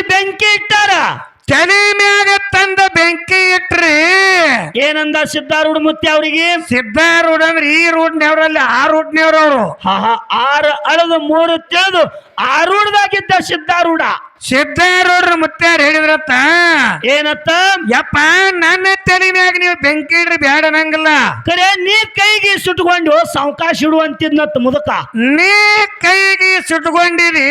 ಹಚ್ಚಿ ಬೆಂಕಿ ಇಟ್ಟಾರ? ತೆನೆ ಮ್ಯಾಗ ತಂದ ಬೆಂಕಿ ಇಟ್ರಿ. ಏನಂದ ಸಿದ್ಧಾರೂಢ ಮುತ್ತಿ ಅವರಿಗೆ? ಸಿದ್ಧಾರೂಢ ಅಂದ್ರೆ ಈ ರೂಟ್ನವ್ರಲ್ಲಿ ಆ ರೂಟ್ನವ್ರು ಹಾ ಆರು ಅಳದು ಮೂರು ತಿಳಿದು ಆರೂಢದಾಗಿದ್ದ ಸಿದ್ಧಾರೂಢ ಸಿದ್ಧಾರೂಢ ಮುತ್ಯಾರು ಹೇಳಿದ್ರತ್ತ? ಏನತ್ತ? ಯಪ್ಪ ನನ್ನ ತಲೆ ಮ್ಯಾಗ ನೀವು ಬೆಂಕಿ ಇಡ್ರಿ ಬ್ಯಾಡ ನಂಗಲ್ಲ. ಕರೆ ನೀ ಕೈಗೆ ಸುಟ್ಕೊಂಡು ಸಾವಕಾಶ ಇಡುವಂತಿದ್ನತ್ ಮುದಕ. ನೀ ಕೈಗೆ ಸುಟ್ಕೊಂಡಿರಿ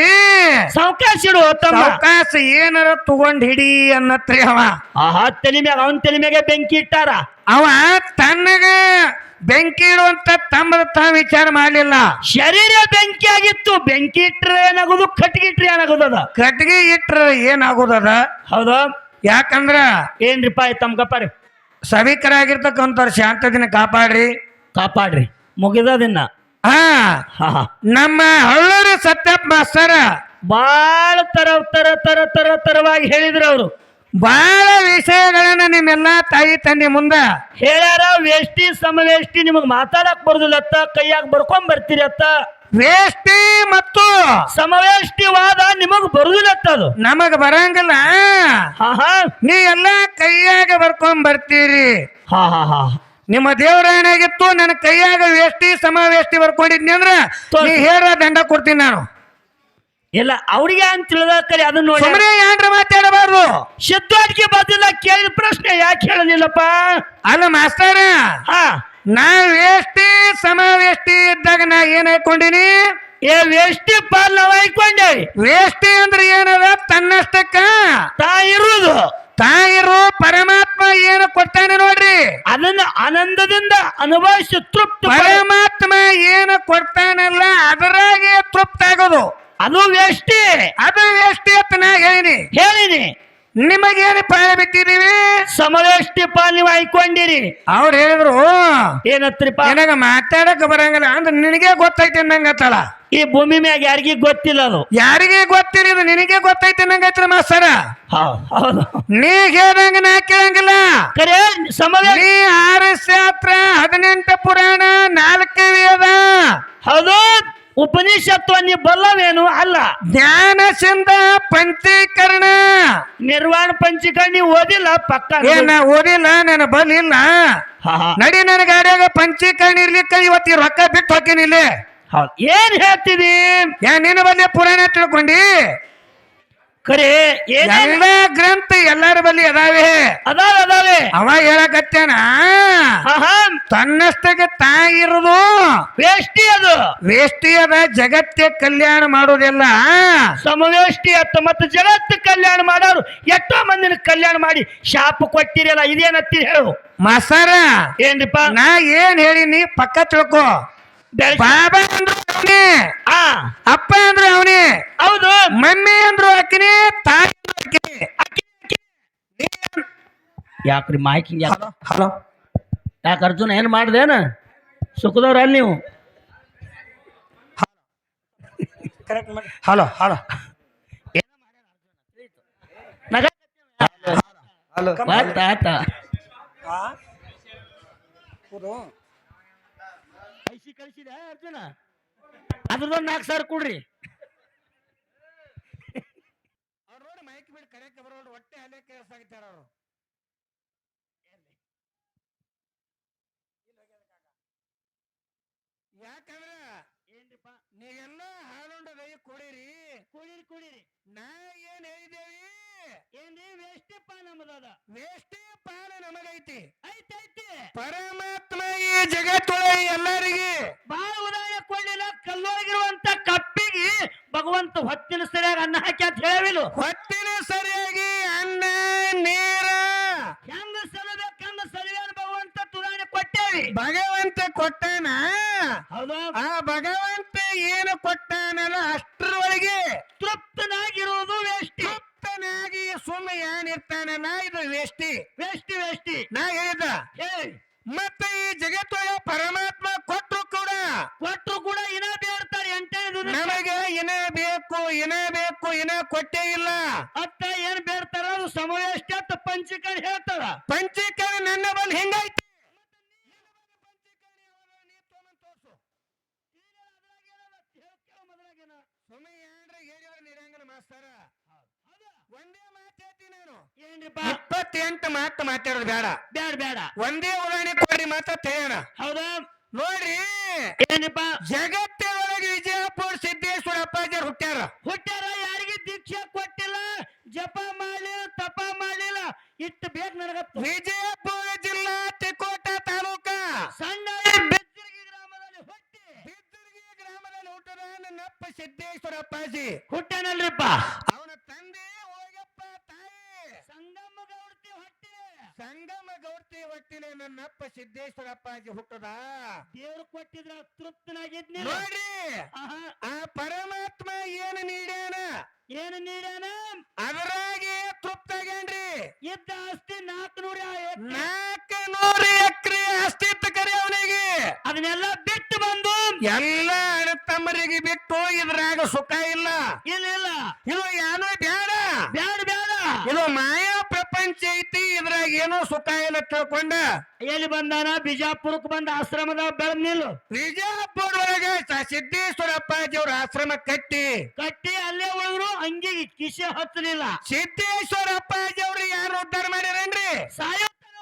ಸಾವಕಾಶ ಇಡು ತಮ್ಮ. ಅವಕಾಶ ಏನಾರ ತಗೊಂಡ್ ಹಿಡಿ ಅನ್ನತ್ರಿ ಅವ. ಆಹಾ ತಲೆ ಮ್ಯಾಗ ಅವನ್ ತಲೆ ಮ್ಯಾಗ ಬೆಂಕಿ ಇಟ್ಟಾರ. ಅವ ತನ್ನಗ ಬೆಂಕಿ ಇಡುವಂತ ತಮ್ಮದ ತಾವ ವಿಚಾರ ಮಾಡಲಿಲ್ಲ. ಶರೀರ ಬೆಂಕಿ ಆಗಿತ್ತು. ಬೆಂಕಿ ಇಟ್ಟರೆ ಏನಾಗೋದು? ಕಟ್ಟಿಗೆ ಇಟ್ರೆ ಏನಾಗೋದದ ಕಟ್ಗೆ ಇಟ್ರ ಏನಾಗೋದದ ಹೌದಾ. ಯಾಕಂದ್ರ ಏನ್ರಿಪ್ಪ ತಮ್ಮ ಸಭಿಕರಾಗಿರ್ತಕ್ಕಂಥವ್ರು ಶಾಂತ ದಿನ ಕಾಪಾಡ್ರಿ. ಕಾಪಾಡ್ರಿ ಮುಗಿದದಿನ್ನ ಹಾ. ನಮ್ಮ ಹಳ್ಳೂರು ಸತ್ಯಪ್ಪ ಮಾಸ್ತರ ಬಾಳ ತರ ತರ ತರ ತರ ತರವಾಗಿ ಹೇಳಿದ್ರು ಅವರು. ಬಹಳ ವಿಷಯಗಳನ್ನ ನಿಮ್ಮೆಲ್ಲಾ ತಾಯಿ ತಂದೆ ಮುಂದ ಹೇಳ್ಯಾರ ವೇಷ್ಟಿ ಸಮವೇಷ್ಟಿ ನಿಮಗ್ ಮಾತಾಡಕ್ ಬರುದಿಲ್ಲತ್ತ ಕೈಯಾಗ ಬರ್ಕೊಂಡ್ ಬರ್ತೀರಿ ಅತ್ತ. ವೇಷ್ಟಿ ಮತ್ತು ಸಮವೇಷ್ಟಿ ವಾದ ನಿಮಗ್ ಬರುದಿಲ್ಲತ್ತ ಅದು. ನಮಗ್ ಬರಂಗಿಲ್ಲ. ನೀ ಎಲ್ಲಾ ಕೈಯಾಗ ಬರ್ಕೊಂಡ್ ಬರ್ತೀರಿ. ಹಾ ಹಾ ಹಾ. ನಿಮ್ಮ ದೇವ್ರ ಏನಾಗಿತ್ತು? ನನ್ನ ಕೈಯಾಗ ವೇಷ್ಟಿ ಸಮಾವೇಷ್ಟಿ ಬರ್ಕೊಂಡಿದ್ನಿ ಅಂದ್ರೆ ನೀ ಹೇಳ ದಂಡ ಕೊಡ್ತೀನಿ ನಾನು. ಇಲ್ಲ ಅವ್ರಿಗೆ ಅಂತ ತಿಳಿದಾಕರಿ ಅದನ್ನ ನೋಡಿ. ಸುಮ್ಮನೆ ಏನ್ರ ಮಾತಾಡಬಾರ್ದು. ಸಿದ್ಧಾರ್ಥಿಗೆ ಬಂದಿಲ್ಲ ಕೇಳಿದ ಪ್ರಶ್ನೆ ಯಾಕೆ ಹೇಳಲಿಲ್ಲಪ್ಪ? ಅಲ್ಲ ಮಾಸ್ತರ ಹಾ. ನಾ ವೇಷ್ಟಿ ಸಮಾವೇಷ್ಟಿ ಇದ್ದಾಗ ನಾ ಏನ್ ಹಾಕೊಂಡಿನಿ? ಏ ವೇಷ್ಟಿ ಪಾಲನ ನಾವ್ ಹಾಕೊಂಡೇವಿ ವೇಷ್ಟಿ ಅಂದ್ರೆ ಏನದ? ತನ್ನಷ್ಟಕ್ಕ? ತಾ ಇರುವುದು. ತಾಯಿರು ಪರಮಾತ್ಮ ಏನು ಕೊಡ್ತಾನೆ ನೋಡ್ರಿ. ಅದನ್ನ ಆನಂದದಿಂದ ಅನುಭವಿಸಿ ತೃಪ್ತ ಪರಮಾತ್ಮ ಏನು ಕೊಡ್ತಾನಲ್ಲ ಅದರಾಗೆ ತೃಪ್ತ ಆಗೋದು. ಅದು ವೇಷ್ಟಿ ಅದು ವೇಷ್ಟಿ ಅಂತ ನಾ ಹೇಳಿನಿ. ಹೇಳಿನಿ. ನಿಮಗೇನು ಪಾಯ ಬಿಟ್ಟಿದೀವಿ ಸಮವೇಷ್ಟಿ ನೀವು ಹಾಕೊಂಡಿರಿ ಅವ್ರು ಹೇಳಿದ್ರು ಏನತ್ರಿಪ್ಪ ನನಗ ಮಾತಾಡಕ್ ಬರಂಗಿಲ್ಲ ಅಂದ್ರೆ ನಿನಗೆ ಗೊತ್ತೈತೆ ಅನ್ನಂಗತ್ತಲ್ಲ ಈ ಭೂಮಿ ಮ್ಯಾಗ ಯಾರಿಗೂ ಗೊತ್ತಿಲ್ಲ ಅದು. ಯಾರಿಗೆ ಗೊತ್ತಿಲ್ಲ ನಿನಗೆ ಗೊತ್ತೈತೆ ಅನ್ನಂಗೈತ್ರ ಮಾಸ್ತರ? ಹೌದು. ನೀ ಹೇಳಂಗ ನಾ ಕೇಳಂಗಿಲ್ಲ. ಕರೆ ಸಮವೇ ನೀ ಆರು ಶಾಸ್ತ್ರ ಹದಿನೆಂಟು ಪುರಾಣ ನಾಲ್ಕು ವೇದ ಹೌದು. ಉಪನಿಷತ್ವ ನೀ ಬಲ್ಲವೇನು ಅಲ್ಲ. ಜ್ಞಾನ ಸಿಂಧ ಪಂಚೀಕರಣ. ನಿರ್ವಾಣ ಪಂಚೀಕರಣ ನೀವು ಓದಿಲ್ಲ? ಪಕ್ಕ ಏನ ಓದಿಲ್ಲ? ನನ್ನ ಬಲ್ ಇಲ್ಲ ಹಾ, ಹಾ. ನಡಿ ನನ್ನ ಗಾಡಿಯಾಗ ಪಂಚೀಕರಣ ಇರ್ಲಿಕ್ಕ ಇವತ್ತಿ ರೊಕ್ಕ ಬಿಟ್ಟು ಹೋಗ್ತೀನಿ ಇಲ್ಲಿ. ಹೌದು. ಏನ್ ಹೇಳ್ತೀವಿ ಯಾ ನಿನ್ನ ಬಲ್ಲಿ ಪುರಾಣ ತಿಳ್ಕೊಂಡಿ? ಕರೆ ಎಲ್ಲ ಗ್ರಂಥ ಎಲ್ಲಾರ ಬಳಿ ಅದಾವೆ. ಅದಾವ ಅದಾವೆ. ಅವಾಗ ಹೇಳಕತ್ತೇನ? ತನ್ನಷ್ಟಕ್ಕೆ ತಾಯಿರುದು ವೇಷ್ಟಿ ಅದು. ವೇಷ್ಟಿ ಅದ ಜಗತ್ತೇ ಕಲ್ಯಾಣ ಮಾಡೋದಿಲ್ಲ ಸಮವೇಷ್ಟಿ ಅತ್ತ ಮತ್ತು ಜಗತ್ತು ಕಲ್ಯಾಣ ಮಾಡೋರು ಎಷ್ಟೋ ಮಂದಿನ ಕಲ್ಯಾಣ ಮಾಡಿ ಶಾಪ ಕೊಟ್ಟಿರಲ್ಲ ಇದೇನತ್ತಿ ಹೇಳು. ಮಸರ ಏನ್ರಿಪ್ಪ? ನಾ ಏನ್ ಹೇಳಿನಿ ಪಕ್ಕ ತಿಳ್ಕೊ. ಬಾಬಾ ಅಂದ್ರು ಅವನೇ. ಆ. ಅಪ್ಪ ಅಂದ್ರು ಅವನೇ. ಹೌದು. ಮಮ್ಮಿ ಅಂದ್ರು ಅಕ್ಕಿನಿ ತಾಯಿ ಅಕ್ಕಿನಿ. ಯಾಕ್ರಿ ಮಾಹಿತಿ ಯಾಕ ಹಲೋ ಯಾಕೆ ಅರ್ಜುನ ಏನು ಮಾಡ್ದೇನ? ಸುಖದವ್ರ ಅಲ್ಲಿ ನೀವು? Hello hello. ಹಲೋ. ಆತ ಆತ ಐಸಿ ಕಳಿಸಿದೆ ಅರ್ಜುನ ಅದ್ರದೊಂದು ನಾಲ್ಕು ಸಾವಿರ ಕೊಡ್ರಿ. ಅವ್ರು ನೋಡಿ ಮೈಕ್ ಬಿಟ್ಟು ಕರೆಯಕ್ಕೆ ಬರೋರು ಹೊಟ್ಟೆ ಅಲ್ಲೇ ಕೇಳಿಸಾಗಿತ್ತಾರ ಅವರು. ಯಾಕಂದ್ರ ಏನ್ರಿಪ್ಪ? ನೀವೆಲ್ಲ ಹಾಲುಂಡದ ದೈ ಕೊಡಿರಿ. ಕುಡೀರಿ ಕುಡೀರಿ. ನಾ ಏನ್ ಹೇಳಿದೇವಿ ಏನ್ರಿ ವೇಷ್ಟಪ್ಪ ನಮ್ಮದದ ವೇಷ್ಟೇ ಪಾಲ ನಮಗೈತಿ. ಐತಿ ಐತಿ ಪರಮಾತ್ಮ ಈ ಜಗತ್ತೊಳಗೆ ಎಲ್ಲರಿಗೆ. ಬಾಳ ಉದಾಹರಣೆ ಕೊಡ್ಲಿಲ್ಲ ಕಲ್ಲೊಳಗಿರುವಂತ ಕಪ್ಪಿಗೆ ಭಗವಂತ ಹೊತ್ತಿನ ಸರಿಯಾಗಿ ಅನ್ನ ಹಾಕಿ ಅಂತ ಹೇಳಿಲ್ಲ ಹೊತ್ತಿನ ಸರಿಯಾಗಿ ಅನ್ನ ನೀರ. ಹೆಂಗ ಸಲಬೇಕಂದ ಸರಿಯಾದ ಭಗವಂತ ಉದಾಹರಣೆ ಕೊಟ್ಟೇವಿ. ಭಗವಂತ ಕೊಟ್ಟಾನ? ಹೌದಾ? ಆ ಭಗವಂತ ಏನು ಕೊಟ್ಟಾನಲ್ಲ ಅಷ್ಟರೊಳಗೆ. ಏನಿರ್ತಾನಲ್ಲ ಇದು ವೇಷ್ಟಿ ವೇಷ್ಟಿ ವೇಷ್ಟಿ ನಾ ಹೇಳಿದ. ಹೇ ಮತ್ತೆ ಈ ಜಗತ್ತೊಳಗೆ ಪರಮಾತ್ಮ ಕೊಟ್ಟರು ಕೂಡ. ಕೊಟ್ಟರು ಕೂಡ ಇನ ಬೇಡ್ತಾರೆ ಎಂಟನೇ ದಿನ ನಮಗೆ ಇನ ಬೇಕು ಇನ ಬೇಕು ಇನ ಕೊಟ್ಟೇ ಇಲ್ಲ. ಅತ್ತ ಏನ್ ಬೇಡ್ತಾರ ಅದು ಸಮಯ ಅಂತ ಪಂಚಿಕರ ಹೇಳ್ತಾರ. ಪಂಚೀಕರಣ ನನ್ನ ಬಲ್ ಹೆಂಗೈತಿ? ಸುಮ್ಮನೆ ಏನ್ರ ಹೇಳಿದ್ರೆ ನಿರಂಗನ ಮಾಸ್ತರ ಒಂದೇ ಮಾತು ಹೇಳ್ತೀನಿ ನಾನು ಏನ್ರಿಪ್ಪ ಇಪ್ಪತ್ತೆಂಟು ಮಾತು ಮಾತಾಡೋದು ಬೇಡ. ಬೇಡ ಬೇಡ. ಒಂದೇ ಉದಾಹರಣೆ ಕೊಡ್ರಿ ಮಾತ್ರ ತೇಣ ಹೌದಾ? ನೋಡ್ರಿ. ಏನಪ್ಪ? ಜಗತ್ತಿನೊಳಗೆ ವಿಜಯಪುರ ಸಿದ್ದೇಶ್ವರ ಅಪ್ಪಾಜಿ ಹುಟ್ಟ್ಯಾರ. ಹುಟ್ಟ್ಯಾರ ಯಾರಿಗೆ ದೀಕ್ಷೆ ಕೊಟ್ಟಿಲ್ಲ? ಜಪ ಮಾಡಲಿಲ್ಲ ತಪ ಮಾಡಲಿಲ್ಲ. ಇಟ್ಟು ಬೇಕು ನನಗ ವಿಜಯಪುರ ಜಿಲ್ಲಾ ತಿಕೋಟ ತಾಲೂಕ. ಸಣ್ಣ ಬೆಚ್ಚರಿಗೆ ಗ್ರಾಮದಲ್ಲಿ ಹುಟ್ಟಿ. ಬಿದ್ದರ್ಗಿ ಗ್ರಾಮದಲ್ಲಿ ಹುಟ್ಟದ ನನ್ನಪ್ಪ ಸಿದ್ದೇಶ್ವರ ಅಪ್ಪಾಜಿ ಅವನ ತಂದೆ ಹೋಗಪ್ಪ ತಾಯಿ ಸಂಗಮ ಗೌಡ್ತಿ ಹೊಟ್ಟಿ ಸಂಗಮ ಗೌರ್ತಿ ಹೊಟ್ಟಿನ ನನ್ನಪ್ಪ ಸಿದ್ದೇಶ್ವರ ಅಪ್ಪಾಜಿ ಹುಟ್ಟದ? ದೇವ್ರು ಕೊಟ್ಟಿದ್ರ ತೃಪ್ತನಾಗಿದ್ನಿ ನೋಡ್ರಿ ಆ ಪರಮಾತ್ಮ ಏನು ನೀಡ್ಯಾನ? ಏನು ನೀಡಾನ ತೃಪ್ತ ತೃಪ್ತಾಗೇನ್ರಿ? ಇದ್ದ ಆಸ್ತಿ ನಾಲ್ಕು ನೂರ ನಾಲ್ಕ ನೂರ ಎಕರೆ ಅಸ್ತಿತ್ವ ಕರೆ ಅವನಿಗೆ. ಅದನ್ನೆಲ್ಲ ಬಿಟ್ಟು ಬಂದು. ಎಲ್ಲ ತಮ್ಮರಿಗೆ ಬಿಟ್ಟು ಇದ್ರಾಗ ಸುಖ ಇಲ್ಲ. ಇಲ್ಲ ಇಲ್ಲ. ಇದು ಏನೋ ಬೇಡ. ಬೇಡ ಬ್ಯಾಡ. ಐತಿ ಇದ್ರಾಗ ಏನೋ ಸುಖ ಇಲ್ಲ ತಿಳ್ಕೊಂಡ ಎಲ್ಲಿ ಬಂದಾನ? ಬಿಜಾಪುರಕ್ಕೆ ಬಂದ ಆಶ್ರಮದ ಬೆಳೆದ್ ನಿಲ್ಲು. ಬಿಜಾಪುರ ಒಳಗೆ ಸ- ಅವ್ರ ಆಶ್ರಮ ಕಟ್ಟಿ. ಕಟ್ಟಿ ಅಲ್ಲೇ ಒಳಗರು ಅಂಗಿ ಕಿಸೆ ಹತ್ತಲಿಲ್ಲ. ಸಿದ್ದೇಶ್ವರ ಅಪ್ಪಾಜಿ ಅವ್ರು ಯಾರು ಉದ್ಧಾರ ಮಾಡ್ಯಾರೇನ್ರಿ ರೊಕ್ಕ.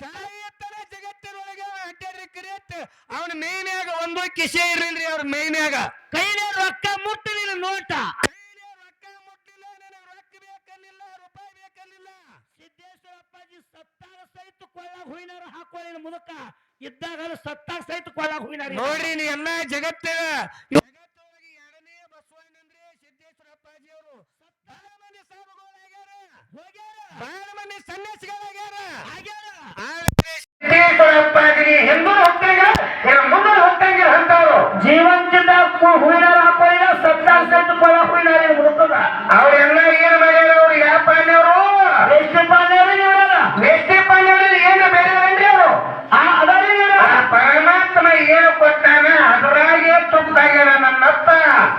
ಸಾಯತ್ತನ ಜಗತ್ತಿನೊಳಗೆ ಅಡ್ಡಾಡ್ರಿ ಕರಿಯತ್ ಅವನ ಮೇನ್ಯಾಗ ಒಂದು ಕಿಸೆ ಇರಲಿಲ್ಲ ಅವ್ರ ಮೇನ್ಯಾಗ. ಕೈನ ರೊಕ್ಕ ಮುಟ್ಟಲಿಲ್ಲ ನೋಟ. ಹುಯಿನಾರ ಹಾಕೋಲಿನ ಮುದಕ. ಇದ್ದಾಗ ಸತ್ತಾಗ ಸಹಿತ ಕೊಳ್ಳಾಗ ಹುಯಿನಾರ ನೋಡ್ರಿ ನೀ ಎಲ್ಲ ಜಗತ್ತಿನ ಜಗತ್ತೊಳಗೆ ಎರಡನೇ ಬಸವಣ್ಣಂದ್ರೆ ಸಿದ್ದೇಶ್ವರ ಅಪ್ಪಾಜಿ ಅವರು ಬಹಳ ಮಂದಿ ಬಹಳ ಸನ್ಯಾಸಿಗಳಾಗ್ಯಾರ. ಆಗ್ಯಾರ. ಆದ್ರೆ ಸಿದ್ದೇಶ್ವರ ಅಪ್ಪಾಜಿ ಹಿಂದೂ ಹೋಗ್ತಂಗಿಲ್ಲ ಏನು ಮುಂದೆ ಹೋಗ್ತಂಗಿಲ್ಲ ಅಂತವ್ರು ಜೀವಂತಿದ್ದ ಸತ್ತಾಗ ಸಹಿತ ಕೊಳ್ಳಾಗ ಹುಯಿನಾರ ಮುದಕದ ಅವ್ರೆಲ್ಲ ಏನ್ ಮಾಡ್ಯಾರ ಅವ್ರು ಯಾವ ಪಾಂಡ್ಯವರು ಎಷ್ಟು ಪಾಂಡ್ಯರು ನೀವ್ರಲ್ಲ ವೇಷ್ಟಿ ಪಾಂಡ್ಯವರು ಏನು ಬೇರೆಯವ್ರೇನ್ರಿ ಅವರು ಆ ಅದಾರಿ ನೀವ್ರ ಆ ಪರಮಾತ್ಮ ಏನು ಕೊಟ್ಟಾನ ತುಪ್ಪಾಗ್ಯಾರ ನನ್ನಪ್ಪ.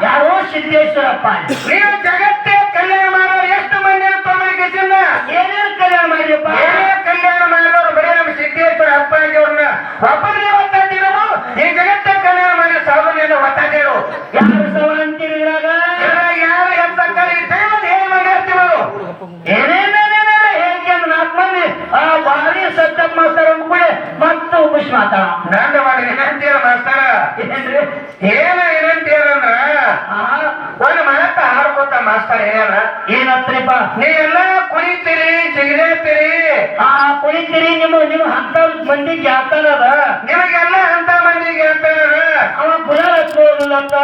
ಯಾರೋ ಸಿದ್ದೇಶ್ವರಪ್ಪ. ನೀವು ಜಗತ್ತೇ ಕಲ್ಯಾಣ ಮಾಡೋರು ಎಷ್ಟು ಮಂದಿ ತೊಂಬರಿಕೆಸಿಂದ ಏನೇನು ಕಲ್ಯಾಣ ಮಾಡಿಯಪ್ಪ ಏನೇ ಕಲ್ಯಾಣ ಮಾಡೋರು ಬರೀ ನಮ್ಮ ಸಿದ್ದೇಶ್ವರ ಅಪ್ಪ ಅವ್ರನ್ನ ಒಬ್ಬರನ್ನೇ ಒತ್ತಾಡಿರೋರು ಈ ಜಗತ್ತೇ ಕಲ್ಯಾಣ ಮಾಡಿ ಸಾಧನೆಯನ್ನು ಒತ್ತಾಡಿರು ಯಾರು ಸವ ಅಂತೀರಿ ಇದ್ರಾಗ ಯಾರು ಎಂತ ಕಲಿ ದೇವರು ಏನ್ ಮಾಡಿರ್ತೀವರು ಏನೇನೇನೇನೇನ ಹೇಗೆ ಅಂದ್ರೆ ನಾಲ್ಕು ಮಂದಿ ಆ ಭಾರಿ ಸತ್ಯಪ್ಪ ಮಾಸ್ತರ ಅಂದ್ಕೂಡೆ ಖುಷಿ ಮಾತಾಡ. ನಂದು ಮಾಡಿ ಏನಂತೀರ ಮಾಸ್ತರ ಏನ್ರಿ? ಏನ ಒಂದು ಮಾತ ಹಾಡ್ಕೊತ ಮಾಸ್ತರ ಏನ ಏನತ್ರಿಪ್ಪ? ನೀ ಎಲ್ಲ ಕುಣಿತೀರಿ ಜಿಗಿರೇತೀರಿ ಆ ಕುಳಿತೀರಿ ನಿಮ್ಮ ನಿಮ್ಮ ಹಂತ ಮಂದಿ ಜಾತಾರ ಅದ. ನಿಮಗೆಲ್ಲ ಅಂತ ಮಂದಿಗೆ ಅಂತಾರ ಅವ ಗುಲಾಲ್ ಅಂತ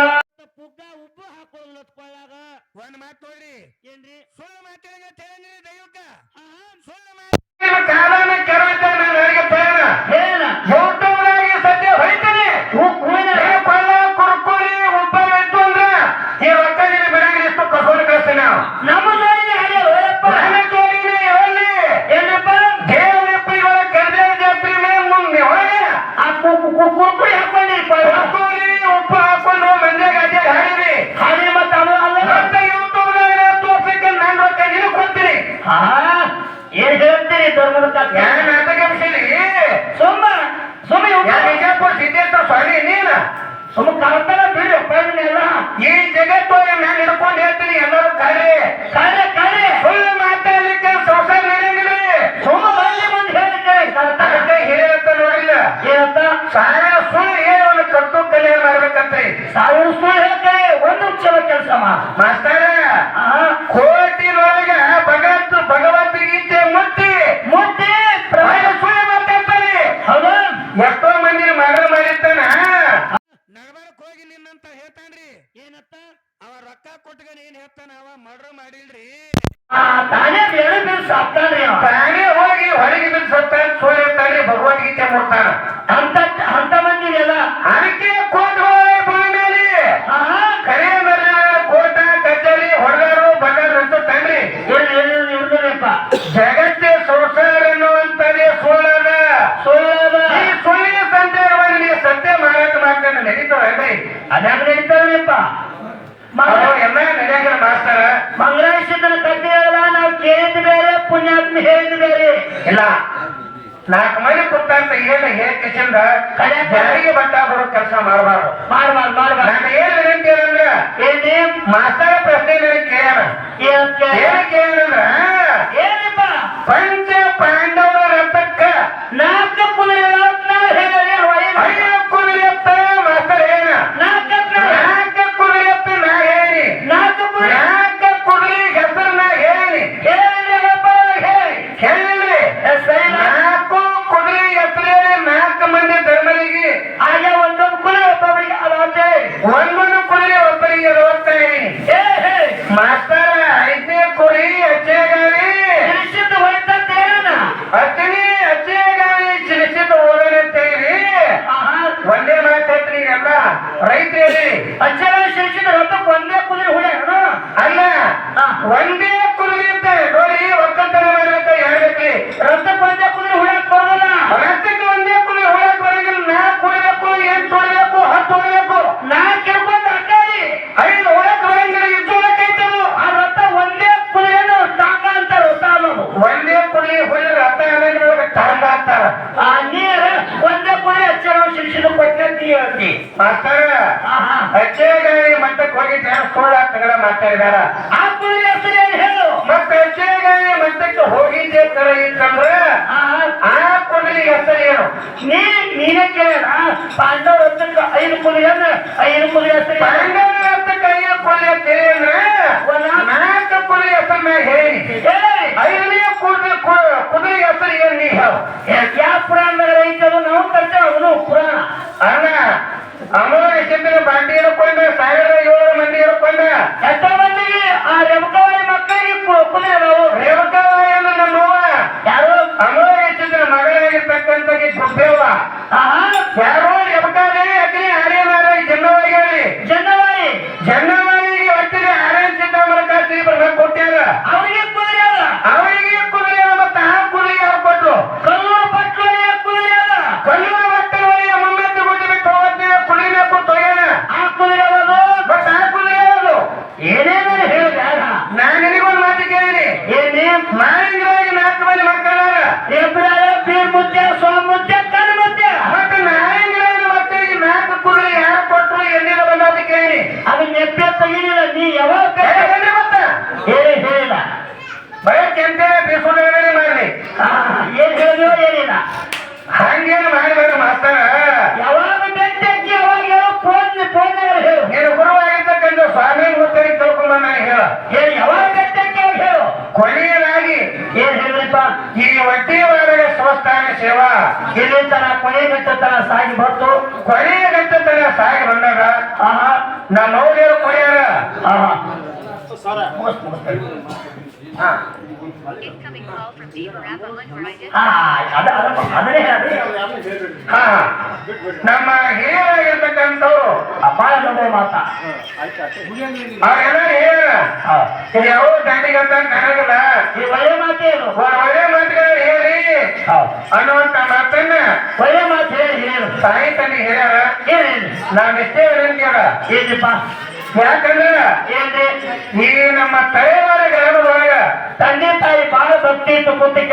ಪುಗ್ಗ ಒಂದ್ ಮಾತು ನೋಡ್ರಿ ಏನ್ರಿ? ಸುಳ್ಳು ಮಾತಾಡಿದ್ರೆ ದೈವಕ್ಕ. ಸುಳ್ಳು ಮಾತು ಕಾಲನ ಕೆರವಿದ್ದ ನಾನು ಪ್ರಯಾಣ ಏನ ಈ ಜಗತ್ತೊಳಗೆ ನಾನು ಹಿಡ್ಕೊಂಡು ಹೇಳ್ತೀನಿ ಎಲ್ಲರೂ ಕಾರ್ಯ ಕಾರ್ಯ ಕಾರ್ಯ ಸುಳ್ಳು ಮಾತಾಡ್ಲಿಕ್ಕೆ ಸಂಸಾರ ನಡೆಯಂಗಿಲ್ಲ. ಸುಮ್ಮ ಬಂದು ಮುಂದೆ ಹೇಳ್ತಾರೆ ಕಳ್ತಾರ ಅದಕ್ಕೆ ಹೇಳತ್ತ ನೋಡಿಲ್ಲ. ಏನಂತ ಸಾವಿರ ಸುಳ್ಳು ಹೇಳಿ ಅವನು ಕಟ್ಟು ಕಲಿಯ ಮಾಡ್ಬೇಕಂತ್ರಿ. ಸಾವಿರ ಸುಳ್ಳು ಹೇಳ್ತಾರೆ ಒಂದು ಚಲ ಕೆಲಸ ಮಾ ಮಾಸ್ತರ ಆ, ಕೋಟಿನೊಳಗ ಭಗವಂತ ಭಗವದ್ಗೀತೆ ಮುಟ್ಟಿ ಮುದ್ದೆ ಪ್ರಾಯ ಸುಳ್ಳು ಮಾತಾಡ್ತಾನೆ ಹೌದಾ ಎಷ್ಟೋ ಮಂದಿ ಮಾಡಲ್ ಮಾಡಿರ್ತಾನ ನಡ್ಬಾರಕ್ ಹೋಗಿ ನಿನ್ನಂತ ಹೇಳ್ತಾನ್ರಿ ಏನತ್ತ ಅವ ರೊಕ್ಕ ಕೊಟ್ಟಗನ ಏನ್ ಹೇಳ್ತಾನ ಅವ ಮರ್ಡರ್ ಮಾಡಿಲ್ರಿ ಆ ತಾನೇ ಬೇರೆ ಬೇರೆ ಸಾಕ್ತಾನ್ರಿ ಅವ. ತಾನೇ ಹೋಗಿ ಹೊರಗೆ ಬಿದ್ದು ಸತ್ತಾನ ಸುಳ್ಳು ಹೇಳ್ತಾನ್ರಿ ಮುಟ್ತಾನ ಅಂತ ಅಂತ ಮಂದಿಗೆಲ್ಲ ಅದಕ್ಕೆ ಕೋಟ ಭೂಮಿ ಮೇಲೆ ಆ ಕರೆ ಮರ ಕೋಟ ಕಚೇರಿ ಹೊಡೆದಾರು ಬಂಗಾರ ಅಂತ ತಂದ್ರಿ ಇರ್ತಾರಪ್ಪ ಜಗತ್ತೇ ಸಂಸಾರ ಅನ್ನುವಂತದೇ ಸುಳ್ಳದ. ಸುಳ್ಳದ. ಈ ಸುಳ್ಳಿನ ಸಂದೇಹವನ್ನು ಸತ್ಯ ಮಾರಾಟ ಮಾಡ್ತಾನೆ ನಡೀತಾವೇನ್ರಿ ಅದ್ಯಾಗ ನಡೀತಾವ್ರಿಪ್ಪ ಅವರು ಎಲ್ಲ ನಡೆಯಂಗಿಲ್ಲ ಮಾಸ್ತರ. ಮಂಗಳಾಶಿತನ ಕಥೆ ಹೇಳಲ್ಲ ನಾವು ಕೇಳಿದ ಬೇರೆ ಪುಣ್ಯಾತ್ಮ ಹೇಳಿದ ಬೇರೆ. ಇಲ್ಲ. ನಾಲ್ಕು ಮಂದಿ ಕುಂತಾಂತ ಏನ ಹೇಳ್ಕಿಸಿಂದ ಜನರಿಗೆ ಬಟ್ಟ ಬರೋ ಕೆಲಸ ಮಾಡಬಾರ್ದು. ಮಾಡಬಾರ್ದು ಮಾಡಬಾರ್ದು. ನಾನು ಏನ್ ವಿನಂತಿ ಅಂದ್ರೆ ಏನೇ ಮಾಸ್ತರ ಪ್ರಶ್ನೆ ಕೇಳೋಣ. ಏನು ಕೇಳೋಣ ಇದಾರ ಆತ್ಮನ ಹೆಸರೇನು ಹೇಳು ಮತ್ತೆ ಅಜ್ಜನಿಗಾಗಿ ಮಠಕ್ಕೆ ಹೋಗಿದ್ದೆ ತರ ಇತ್ತಂದ್ರೆ ಆ ಕುಂಡಲಿ ಹೆಸರೇನು ನೀ ನೀನೇ ಕೇಳ ಪಾಂಡವ ರಥಕ್ಕೆ ಐದು ಕುಲಿ ಅಂದ್ರೆ ಐದು ಕುಲಿ ಹೆಸರು ಪಾಂಡವ ರಥಕ್ಕೆ ಐದು ಕುಲಿ ಅಂತೇಳಿ ಅಂದ್ರೆ ನಾಲ್ಕು ಕುಲಿ ಹೆಸರು ಮ್ಯಾಗ ಹೇಳಿ ಐದನೇ ಕುದುರೆ ಕುದುರೆ ಹೆಸರು ಏನು ನೀ ಹೇಳು ಯಾವ ಪುರಾಣದಾಗ ಐತಲ್ಲ ನಾವು ಕರ್ತೇವೆ ಅವನು ಪುರಾಣ ಅಣ್ಣ ಅಮೋಘ ಚಂದ್ರ ಬಾಂಡಿ ಹಿಡ್ಕೊಂಡ ಸಾವಿರದ ಏಳು ಮಂದಿ ಹಿಡ್ಕೊಂಡ ಎಷ್ಟೋ ಆ ರೆಮಕವಾಳಿ ನಮ್ಮ ಹಿರಿಯರಾಗಿರ್ತಕ್ಕಂಥವ್ರು ಅಪಾಯ ದೊಡ್ಡ ಮಾತ ಅವರೆಲ್ಲ ಯಾವ ದಾನಿಗಂತ ನನಗಲ್ಲ ಒಳ್ಳೆ ಮಾತೇ ಒಳ್ಳೆ ಮಾತುಗಳು ಹೇಳಿ. ಅನ್ನುವಂತ ಮಾತನ್ನ ಒಳ್ಳೆ ಮಾತು ಹೇಳಿ, ಹೇಳು. ತಾಯಿ ತನ್ನ ಹೇಳ್ಯಾರ? ನಾವೆಷ್ಟೇ ಹೇಳ. ಏನಿಪ್ಪ? ಯಾಕಂದ್ರೆ, ಏನ್ರಿ? ಈ ನಮ್ಮ ತಾಯಿ pote